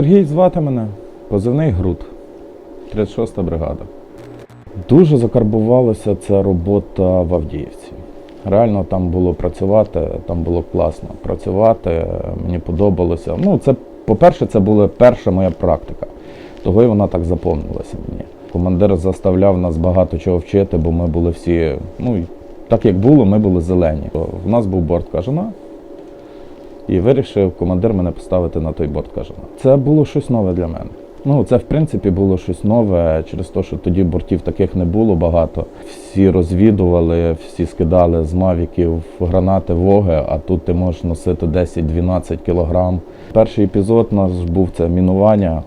Сергій звати мене, позивний Груд, 36-та бригада. Дуже закарбувалася ця робота в Авдіївці. Реально там було працювати, там було класно працювати, мені подобалося. Ну, це, по-перше, це була перша моя практика, того і вона так заповнилася мені. Командир заставляв нас багато чого вчити, бо ми були всі, ну, так як було, ми були зелені. У нас був борт кажана, і вирішив командир мене поставити на той борт кажана. Це було щось нове для мене. Ну, це в принципі було щось нове через те, що тоді бортів таких не було багато. Всі розвідували, всі скидали з мавіків гранати воги, а тут ти можеш носити 10-12 кілограм. Перший епізод у нас був це мінування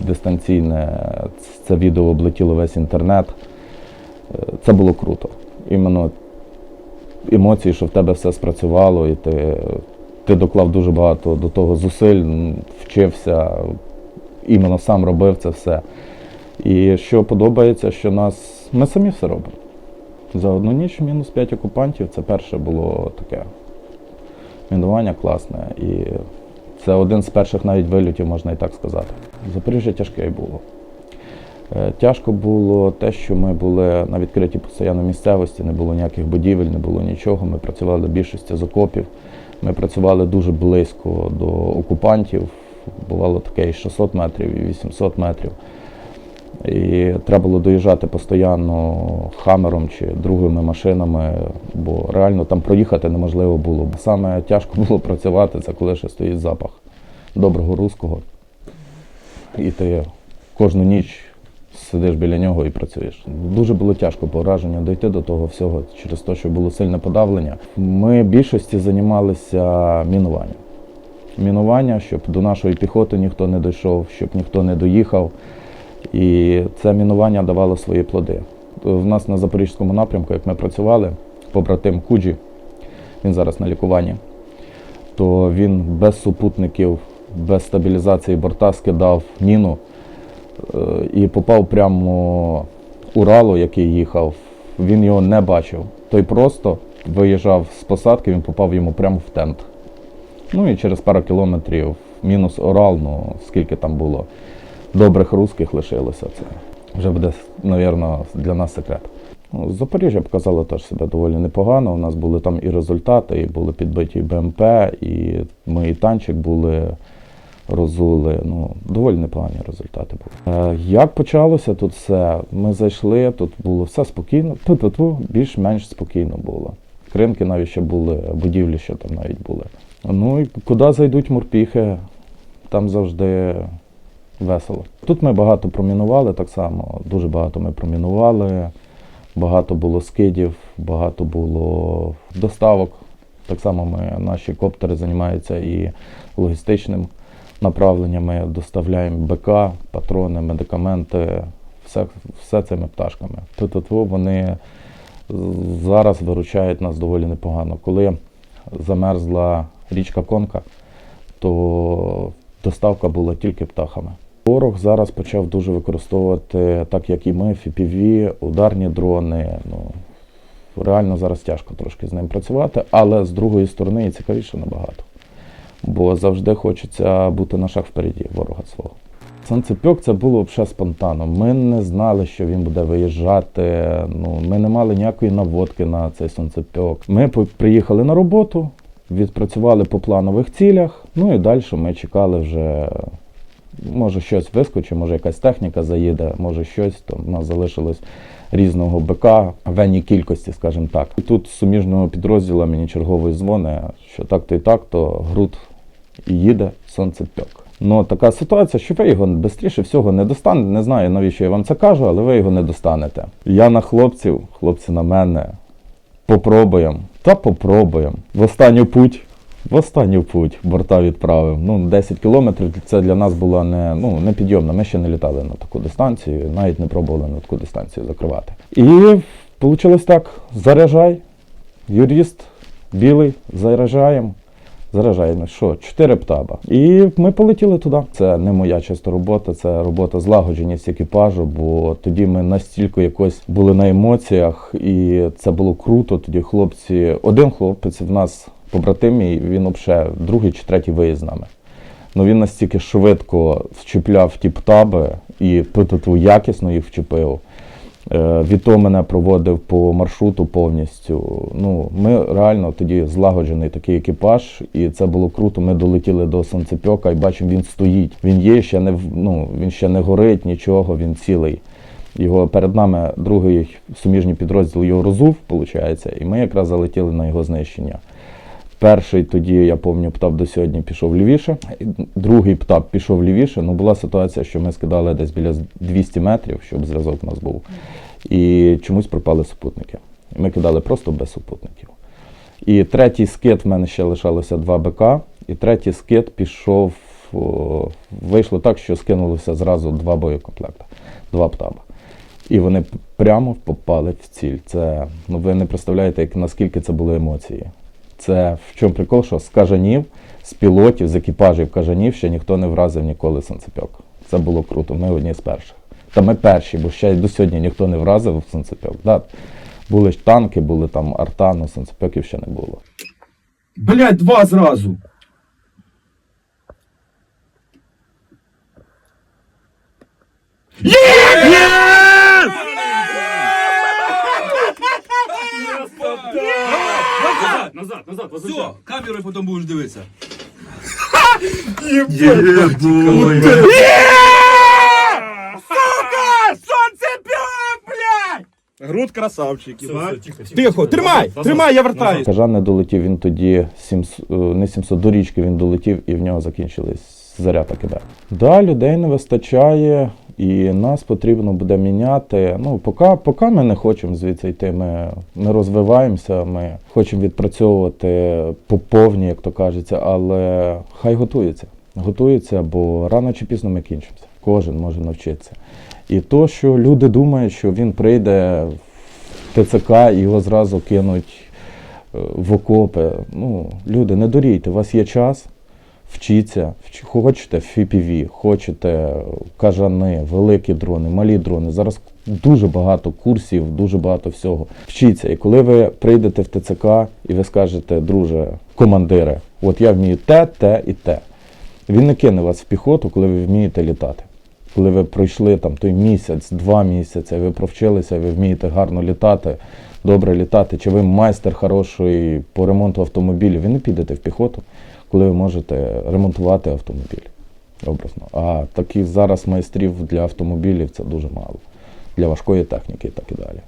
дистанційне. Це відео облетіло весь інтернет. Е, Це було круто. Іменно емоції, що в тебе все спрацювало, і ти, ти доклав дуже багато до того зусиль, вчився, іменно сам робив це все. І що подобається, що нас ми самі все робимо. За одну ніч мінус 5 окупантів це перше було таке мінування класне. І це один з перших навіть вильотів, можна і так сказати. Запоріжжя тяжке було. Е, Тяжко було те, що ми були на відкритій постійно місцевості, не було ніяких будівель, не було нічого. Ми працювали більшості з окопів. Ми працювали дуже близько до окупантів. Бувало таке і 600 метрів, і 800 метрів. І треба було доїжджати постійно хамером чи другими машинами, бо реально там проїхати неможливо було. Саме тяжко було працювати, це коли ще стоїть запах доброго руського. І ти кожну ніч сидиш біля нього і працюєш. Дуже було тяжко по враженню дійти до того всього через те, що було сильне подавлення. Ми в більшості займалися мінуванням. Мінування, щоб до нашої піхоти ніхто не дійшов, щоб ніхто не доїхав. І це мінування давало свої плоди. В нас на запорізькому напрямку, як ми працювали, побратим Куджі, він зараз на лікуванні, то він без супутників, без стабілізації борта скидав міну і попав прямо Уралу, який їхав. Він його не бачив. Той просто виїжджав з посадки, він попав йому прямо в тент. Ну і через пару кілометрів мінус Орал, ну скільки там було добрих русських лишилося. Це вже буде, мабуть, для нас секрет. Ну, Запоріжжя показало теж себе доволі непогано. У нас були там і результати, і були підбиті БМП, і ми і танчик були, розули. Ну, доволі непогані результати були. Е, як почалося тут все? Ми зайшли, тут було все спокійно, ту-ту-ту, більш-менш спокійно було. Кринки навіть ще були, будівлі ще там навіть були. Ну і куди зайдуть морпіхи, там завжди весело. Тут ми багато промінували так само, дуже багато ми промінували, багато було скидів, багато було доставок. Так само ми, наші коптери займаються і логістичним направленням. Ми доставляємо БК, патрони, медикаменти, все, все цими пташками. Тут вони зараз виручають нас доволі непогано. Коли замерзла річка Конка, то доставка була тільки птахами. Ворог зараз почав дуже використовувати, так як і ми, FPV, ударні дрони. Ну, реально зараз тяжко трошки з ним працювати, але з другої сторони і цікавіше набагато. Бо завжди хочеться бути на шаг впереді ворога свого. Санцепьок це було взагалі спонтанно. Ми не знали, що він буде виїжджати. Ну, ми не мали ніякої наводки на цей сонцепьок. Ми приїхали на роботу, відпрацювали по планових цілях. Ну і далі ми чекали вже. Може щось вискочить, може якась техніка заїде, може щось. То в нас залишилось різного БК в енній кількості, скажімо так. І тут з суміжного підрозділу мені черговий дзвони, що так-то і так, то груд і їде сонцепьок. Ну, така ситуація, що ви його швидше всього не достанете. Не знаю, навіщо я вам це кажу, але ви його не достанете. Я на хлопців, хлопці на мене. Попробуємо. Та попробуємо. В останню путь. В останню путь борта відправив. Ну, 10 кілометрів це для нас була не, ну, непідйомна. Ми ще не літали на таку дистанцію, навіть не пробували на таку дистанцію закривати. І вийшло так: заряджай, юрист, білий, заряджаємо. Заряджаємо, що, 4 птаба. І ми полетіли туди. Це не моя чиста робота, це робота злагодженість екіпажу, бо тоді ми настільки якось були на емоціях, і це було круто. Тоді хлопці, один хлопець в нас побратим, мій, він взагалі другий чи третій виїзд нами. Ну він настільки швидко вчіпляв ті птаби і якісно їх вчепив. Е, Віто мене проводив по маршруту повністю. Ну, ми реально тоді злагоджений такий екіпаж, і це було круто. Ми долетіли до Санцепьока і бачимо, він стоїть. Він є, ще не ну, він ще не горить, нічого, він цілий. Його перед нами другий суміжний підрозділ його розув, виходить, і ми якраз залетіли на його знищення. Перший тоді, я пам'ятаю, птап до сьогодні пішов лівіше. Другий птап пішов лівіше. Ну, була ситуація, що ми скидали десь біля 200 метрів, щоб зв'язок у нас був. І чомусь пропали супутники. Ми кидали просто без супутників. І третій скид в мене ще лишалося два БК. І третій скид пішов. вийшло так, що скинулося зразу два боєкомплекти, два птаба. І вони прямо попали в ціль. Це, ну ви не представляєте, як, наскільки це були емоції. Це в чому прикол, що з кажанів, з пілотів, з екіпажів кажанів ще ніхто не вразив ніколи Санцепьок. Це було круто. Ми одні з перших. Та ми перші, бо ще й до сьогодні ніхто не вразив в Санцепьок. Да. Були ж танки, були там арта, але Санцепьоків ще не було. Блять, два зразу. Назад, назад, Все, камерою потім будеш дивитися. Груд красавчик. Все, тихо, тихо. Тримай, тримай, я вертаюсь. Кажан не долетів, він тоді 700, е, не 700 до річки він долетів і в нього закінчились заряд АКБ. Да, людей не вистачає, і нас потрібно буде міняти. Ну, поки, поки ми не хочемо звідси йти. Ми, ми розвиваємося, ми хочемо відпрацьовувати по повній, як то кажеться, але хай готується. Готується, бо рано чи пізно ми кінчимося. Кожен може навчитися. І то, що люди думають, що він прийде в ТЦК і його зразу кинуть е, в окопи. Ну, люди, не дорійте, у вас є час, вчіться, Вч- хочете FPV, хочете кажани, великі дрони, малі дрони. Зараз дуже багато курсів, дуже багато всього. Вчіться. І коли ви прийдете в ТЦК і ви скажете, друже, командире, от я вмію те, те і те. Він не кине вас в піхоту, коли ви вмієте літати. Коли ви пройшли там той місяць, два місяці, ви провчилися, ви вмієте гарно літати, добре літати, чи ви майстер хороший по ремонту автомобілів, ви не підете в піхоту, коли ви можете ремонтувати автомобіль. Образно. А таких зараз майстрів для автомобілів це дуже мало. Для важкої техніки і так і далі.